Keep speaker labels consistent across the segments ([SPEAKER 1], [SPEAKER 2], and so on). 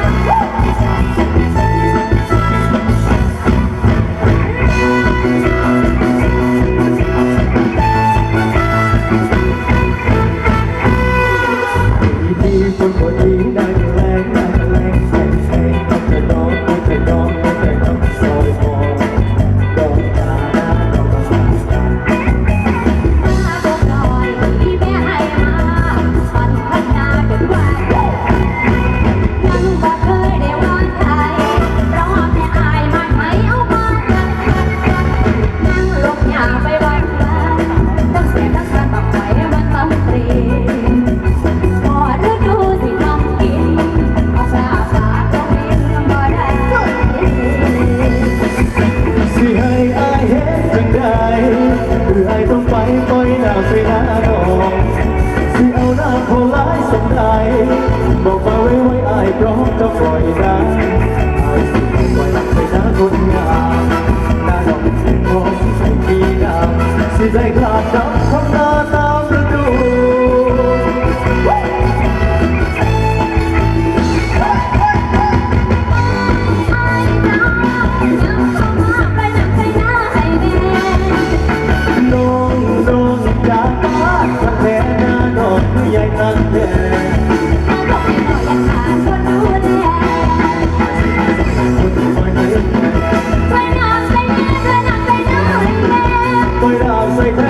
[SPEAKER 1] Woo! พอหลายสนใจบอกมาไว้ไว้อายพร้อมจะปล่อยน้อายสิปล่อยไปนะคนงามหน้าดอกทองใส่ปีดำสิได้กลั Wait,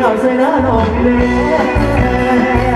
[SPEAKER 1] เราเสนาหนองเลย